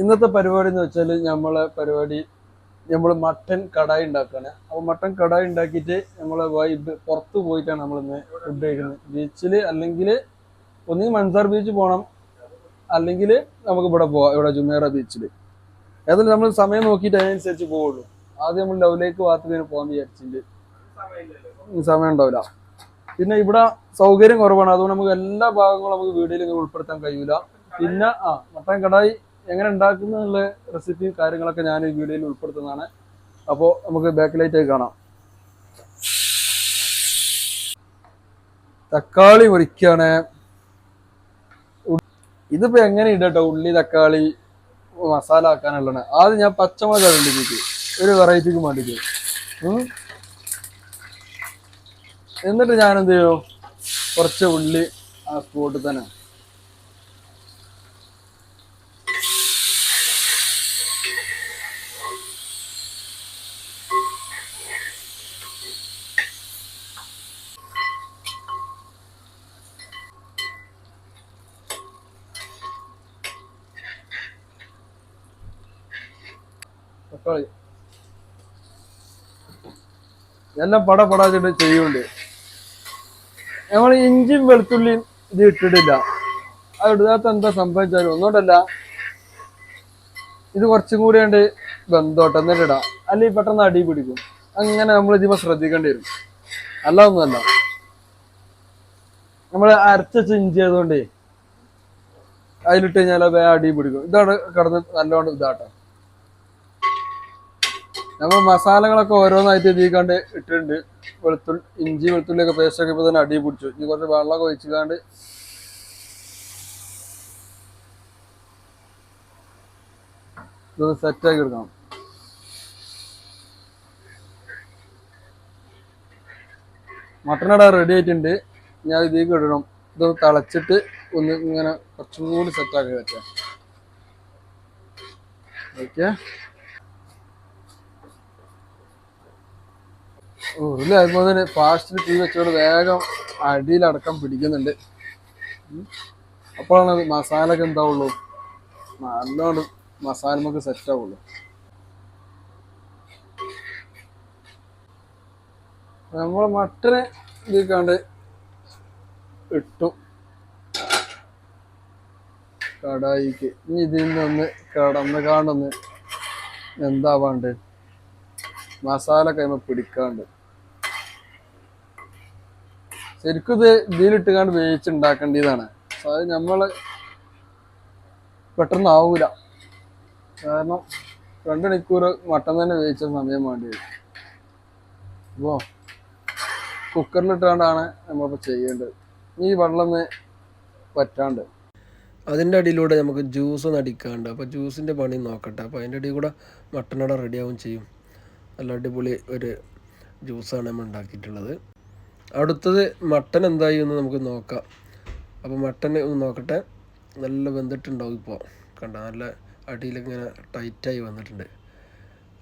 ഇന്നത്തെ പരിപാടി എന്ന് വെച്ചാൽ നമ്മളെ പരിപാടി നമ്മൾ മട്ടൻ കടായി ഉണ്ടാക്കുകയാണ് അപ്പോൾ മട്ടൻ കടായി ഉണ്ടാക്കിയിട്ട് നമ്മൾ വൈബ് പുറത്ത് പോയിട്ടാണ് നമ്മൾ ഇന്ന് ഫുഡ് കഴിക്കുന്നത് ബീച്ചിൽ അല്ലെങ്കിൽ ഒന്നുകിൽ മൻസാർ ബീച്ച് പോകണം അല്ലെങ്കിൽ നമുക്ക് ഇവിടെ പോവാം ഇവിടെ ജുമേറ ബീച്ചിൽ ഏതായാലും നമ്മൾ സമയം നോക്കിയിട്ട് അതിനനുസരിച്ച് പോവുള്ളൂ. ആദ്യം നമ്മൾ ലവിലേക്ക് ഭാഗത്തേക്ക് പോകാൻ വിചാരിച്ചിട്ടുണ്ട്. സമയം ഉണ്ടാവില്ല. പിന്നെ ഇവിടെ സൗകര്യം കുറവാണ്. അതുകൊണ്ട് നമുക്ക് എല്ലാ ഭാഗങ്ങളും നമുക്ക് വീഡിയോയിൽ ഉൾപ്പെടുത്താൻ കഴിയൂല. പിന്നെ ആ മട്ടൻ കടായി എങ്ങനെ ഉണ്ടാക്കുന്ന റെസിപ്പിയും കാര്യങ്ങളൊക്കെ ഞാൻ ഈ വീഡിയോയിൽ ഉൾപ്പെടുത്തുന്നതാണ്. അപ്പോൾ നമുക്ക് ബാക്ക് ലൈറ്റായി കാണാം. തക്കാളി മുറിക്കാണ്. ഇതിപ്പോ എങ്ങനെ ഇടട്ടോ ഉള്ളി തക്കാളി മസാല ആക്കാനുള്ളതാണ്. ആദ്യം ഞാൻ പച്ചമുളക് വേണ്ടിയിട്ട് ഒരു വെറൈറ്റിക്ക് വേണ്ടിയിട്ട്. എന്നിട്ട് ഞാൻ എന്ത് ചെയ്യും? കുറച്ച് ഉള്ളി ആ സ്പോട്ടിൽ തന്നെ എല്ലാം പട പടാച്ചിട്ട് ചെയ്യുന്നുണ്ട്. ഞങ്ങൾ ഇഞ്ചിയും വെളുത്തുള്ളിയും ഇത് ഇട്ടിട്ടില്ല. അത് ഇടാത്ത എന്താ സംഭവിച്ചാലും ഒന്നുകൊണ്ടല്ല ഇത് കുറച്ചും കൂടി ഉണ്ട് ബന്ധോട്ട് എന്നിട്ട് ഇടാം. അല്ലെങ്കിൽ പെട്ടെന്ന് അടി പിടിക്കും. അങ്ങനെ നമ്മൾ ഇതിപ്പോ ശ്രദ്ധിക്കേണ്ടി വരും. അല്ല ഒന്നുമല്ല നമ്മൾ അരച്ച ഇഞ്ചി ആയതുകൊണ്ടേ അതിലിട്ട് കഴിഞ്ഞാൽ അടി പിടിക്കും. ഇതാണ് കിടന്ന് നല്ലോണം ഇതാട്ടോ. നമ്മൾ മസാലകളൊക്കെ ഓരോന്നായിട്ട് ഇതിക്കാണ്ട് ഇട്ടിട്ടുണ്ട്. വെളുത്തുള്ളി ഇഞ്ചി വെളുത്തുള്ളി ഒക്കെ പേസ്റ്റ് ഒക്കെ ഇപ്പൊ തന്നെ അടി പിടിച്ചു. ഇനി കുറച്ച് വെള്ളമൊക്കെ ഒഴിച്ചിക്കാണ്ട് ഇതൊന്ന് സെറ്റാക്കി എടുക്കണം. മട്ടനട റെഡി ആയിട്ടുണ്ട്. ഞാൻ ഇതിലേക്ക് ഇടണം. ഇത് തിളച്ചിട്ട് ഒന്ന് ഇങ്ങനെ കുറച്ചും കൂടി സെറ്റാക്കി വെച്ചാൽ ഓക്കെ. ഉരുളി അതുപോലെ തന്നെ ഫാസ്റ്റിൽ തീ വെച്ചോണ്ട് വേഗം അടിയിലടക്കം പിടിക്കുന്നുണ്ട്. അപ്പോഴാണ് അത് മസാല ഒക്കെ എന്താവുള്ളൂ? നല്ലോണം മസാല നമുക്ക് സെറ്റ് ആവുള്ളൂ നമ്മൾ മട്ടനെ ഇതിക്കാണ്ട് ഇട്ടു. കടായിക്ക്. ഇനി ഇതിൽ നിന്ന് കടന്ന് കാണൊന്ന് എന്താവാണ്ട്? മസാല കൈമ പിടിക്കാണ്ട്. ശരിക്കും ഇത് ഇതിലിട്ട് കണ്ട് വേവിച്ചുണ്ടാക്കേണ്ടതാണ് അത് നമ്മൾ പെട്ടെന്ന് ആവൂല കാരണം രണ്ട് മണിക്കൂർ മട്ടൻ തന്നെ വേവിച്ച സമയം വേണ്ടി വരും. അപ്പോ കുക്കറിലിട്ടാണ്ടാണ് നമ്മളിപ്പോൾ ചെയ്യേണ്ടത്. ഈ വെള്ളം പറ്റാണ്ട് അതിന്റെ അടിയിലൂടെ നമുക്ക് ജ്യൂസ് ഒന്ന് അടിക്കാണ്ട്. അപ്പോൾ ജ്യൂസിന്റെ പണി നോക്കട്ടെ. അപ്പോൾ അതിന്റെ അടി കൂടെ മട്ടനട റെഡിയാവും ചെയ്യും. നല്ല അടിപൊളി ഒരു ജ്യൂസാണ് നമ്മൾ ഉണ്ടാക്കിയിട്ടുള്ളത് അടുത്തത് മട്ടൻ എന്തായി എന്ന് നമുക്ക് നോക്കാം. അപ്പോൾ ഒന്ന് നോക്കട്ടെ. നല്ല വെന്തിട്ടുണ്ടാവും ഇപ്പോൾ കണ്ട? നല്ല അടിയിലൊക്കെ ഇങ്ങനെ ടൈറ്റായി വന്നിട്ടുണ്ട്.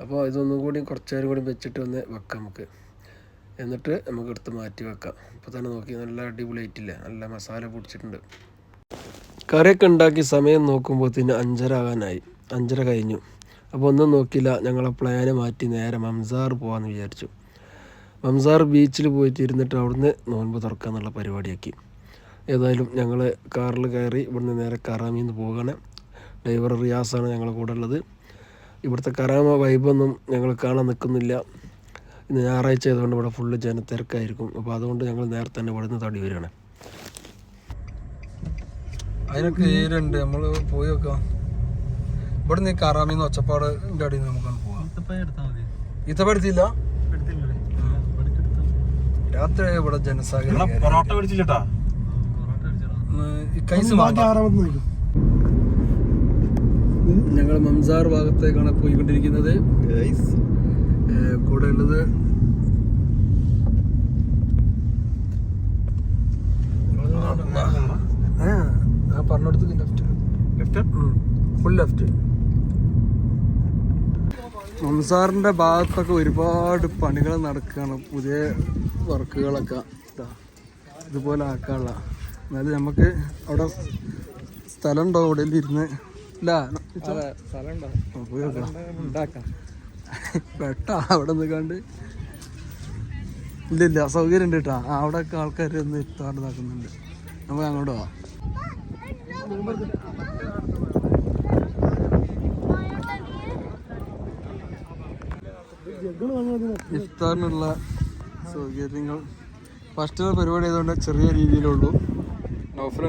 അപ്പോൾ ഇതൊന്നും കൂടി കുറച്ച് നേരം കൂടി വെച്ചിട്ട് ഒന്ന് വെക്കാം നമുക്ക്. എന്നിട്ട് നമുക്ക് എടുത്ത് മാറ്റി വെക്കാം. ഇപ്പോൾ തന്നെ നോക്കി നല്ല അടിപൊളിയായിട്ടില്ല നല്ല മസാല പൊടിച്ചിട്ടുണ്ട്. കറിയൊക്കെ ഉണ്ടാക്കി സമയം നോക്കുമ്പോൾ തന്നെ അഞ്ചര ആകാനായി. അഞ്ചര കഴിഞ്ഞു. അപ്പോൾ ഒന്നും നോക്കില്ല ഞങ്ങളെ പ്ലാന് മാറ്റി നേരെ മംസാർ പോകാമെന്ന് വിചാരിച്ചു. മംസാർ ബീച്ചിൽ പോയിട്ട് ഇരുന്നിട്ട് അവിടുന്ന് നോൻപ് തുറക്കുക എന്നുള്ള പരിപാടിയാക്കി. ഏതായാലും ഞങ്ങൾ കാറിൽ കയറി ഇവിടുന്ന് നേരെ കറാമിൽ നിന്ന് പോകാണ്. ഡ്രൈവർ റിയാസാണ് ഞങ്ങളുടെ കൂടെ ഉള്ളത്. ഇവിടുത്തെ കറാമ വൈബൊന്നും ഞങ്ങൾ കാണാൻ നിൽക്കുന്നില്ല ഇന്ന് ഞായറാഴ്ച ആയതുകൊണ്ട് ഇവിടെ ഫുള്ള് ജനത്തിരക്കായിരിക്കും അപ്പോൾ അതുകൊണ്ട് ഞങ്ങൾ നേരത്തെ തന്നെ ഇവിടുന്ന് തടി വരികയാണ്. അതിനൊക്കെ ഏരുണ്ട് നമ്മൾ പോയി നോക്കാം ഇവിടെ നിന്ന് കറാമിന്ന് ഒച്ചപ്പാട് അടിയിൽ നിന്ന് നമുക്കാണ് പോവാം ഈത്തപ്പടുത്തില്ല രാത്രി ഇവിടെ ജനസാഗരം പൊറോട്ട മേടിച്ചില്ലട്ടാ? ഞങ്ങൾ മംസാർ ഭാഗത്തേക്കാണ് പോയിക്കൊണ്ടിരിക്കുന്നത്. കൂടെ ഉള്ളത് ആ പറഞ്ഞെടുത്ത് ലെഫ്റ്റ് ലെഫ്റ്റ് ഫുൾ ലെഫ്റ്റ് മംസാറിന്റെ ഭാഗത്തൊക്കെ ഒരുപാട് പണികൾ നടക്കുകയാണ് പുതിയ വർക്കുകളൊക്കെ ഇതാ ഇതുപോലെ ആക്കാനുള്ള. എന്നാലും നമുക്ക് അവിടെ സ്ഥലം ഉണ്ടോ അവിടെ ഇരുന്ന് വെട്ടാ അവിടെ നിൽക്കാണ്ട് ഇല്ല ഇല്ല സൗകര്യം ഉണ്ട് കേട്ടാ. അവിടെ ഒക്കെ ആൾക്കാർ ഒന്ന് ഇത്താണ്ടാക്കുന്നുണ്ട് നമുക്ക് അങ്ങോട്ട് പോവാം. ഇഫ്താറിനുള്ള സൗകര്യങ്ങൾ. ഫസ്റ്റ് പരിപാടി ആയതുകൊണ്ട് ചെറിയ രീതിയിലുള്ളൂ. അവിടെ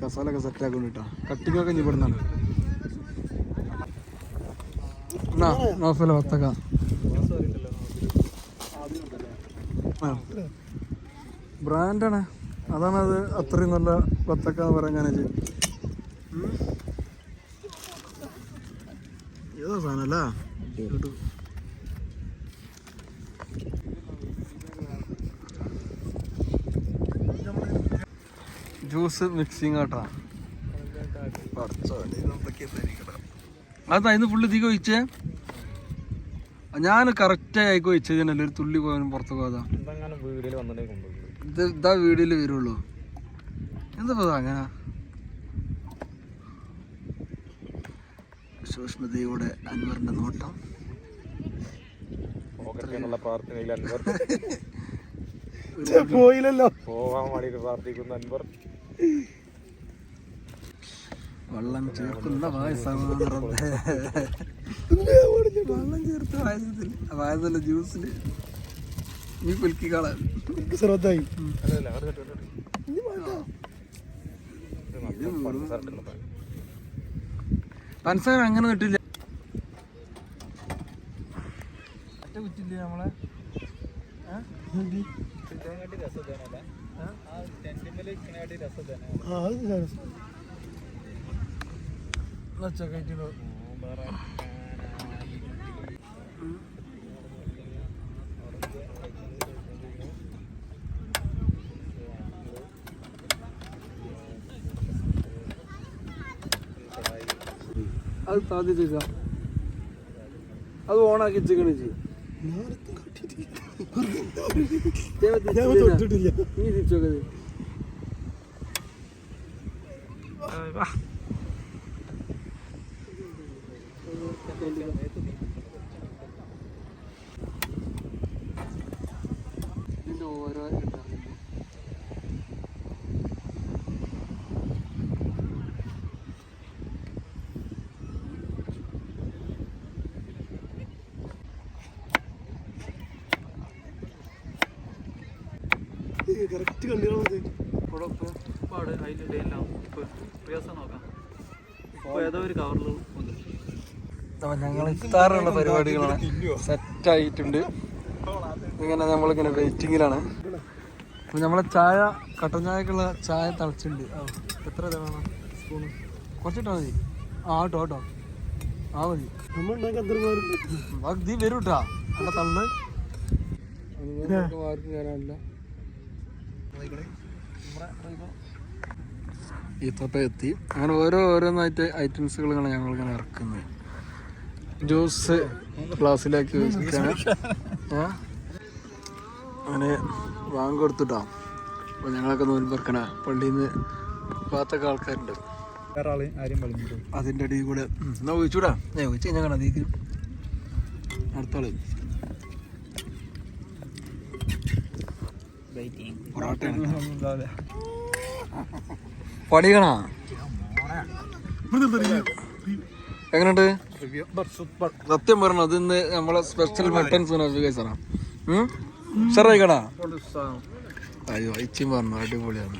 കസാലൊക്കെ സെറ്റ് ആക്കി കേട്ടോ കട്ടിങ് ഒക്കെ ഇനി ഇവിടുന്നാണ്. നൗഫല വത്തക്ക. ബ്രാൻഡാണ് അതാണ് അത് അത്രയും നല്ല വത്തക്ക എന്ന് പറയാൻ ഞാൻ ഏതാ സാധനം ജ്യൂസ് മിക്സിങ് ആട്ടാ. അതാ ഇന്ന് ഫുള്ള് തീ ഒഴിച്ചേ? ഞാൻ കറക്റ്റായി ആയിക്കോ ഒഴിച്ചതിനല്ലേ ഒരു തുള്ളി പോകാനും പുറത്തു പോകാതാ ഇത് ഇതാ വീടിൽ വരുള്ളൂ. എന്താ അങ്ങനെ? സൂക്ഷ്മതയോടെ അൻവറിന്റെ നോട്ടം. പോയില്ലല്ലോ. പോവാൻ വേണ്ടി പ്രാർത്ഥിക്കുന്ന അൻവർ. വെള്ളം ചേർക്കുന്ന പായസമാണ്. വെള്ളം ചേർത്ത് പായസത്തിൽ പായസല്ല ജ്യൂസിൽ നീ പാൻ. പൻസാര അങ്ങനെ കിട്ടില്ല. നമ്മളെ? അത് ചെയ്താ അത് ഓണാക്കി ചിക്കണ ചെയ്യും നീ തിരിച്ചോക്കത് ഓരോ ഇതാണ്. ഇവിടെ ഉപ്പ് ഉപ്പാട് അതിലിടയില്ല ഉപ്പ് പ്രയാസം നോക്കാം ഇപ്പോൾ ഏതോ ഒരു കവറിൽ അപ്പൊ ഞങ്ങൾ ഇഫ്താറുള്ള പരിപാടികളാണ്. സെറ്റ് ആയിട്ടുണ്ട് ഇങ്ങനെ നമ്മളിങ്ങനെ വെയിറ്റിങ്ങിലാണ്. അപ്പൊ നമ്മളെ ചായ കട്ടൻ ചായക്കുള്ള ചായ തളച്ചിട്ടുണ്ട്. എത്ര വേണം? സ്പൂണ്. കുറച്ചിട്ടാ മതി. ആ കേട്ടോ കേട്ടോ. ആ മതി. നീ വരും കേട്ടാ അല്ല. തള്ളു എത്തി. അങ്ങനെ ഓരോ ഓരോന്നായിട്ട് ഐറ്റംസുകളാണ് ഞങ്ങൾ ഇങ്ങനെ ഇറക്കുന്നത്. ജ്യൂസ് ഗ്ലാസ്സിലാക്കി വെച്ചാണ് അങ്ങനെ വാങ്ങി കൊടുത്തിട്ടാ. അപ്പോൾ ഞങ്ങളൊക്കെ നോൻപെറുക്കണ പള്ളിയിൽ നിന്ന് ഭാഗത്തൊക്കെ ആൾക്കാരുണ്ട്. ആൾ അതിന്റെ അടിയിൽ കൂടെ. എന്നാ ഒഴിച്ചൂടാ. ഞാൻ ഒഴിച്ച് കഴിഞ്ഞാൽ കാണാം. അതേക്ക് അടുത്താൾ. പൊറോട്ടയാണ്. പണിയണ? എങ്ങനെയുണ്ട്? സത്യം പറഞ്ഞു അത് ഇന്ന് നമ്മളെ സ്പെഷ്യൽ മട്ടൺ സുനാഫിക്കേസറാ സാറായിക്കടാ അയ്യോ അയച്ചും പറഞ്ഞു അടിപൊളിയാണ്.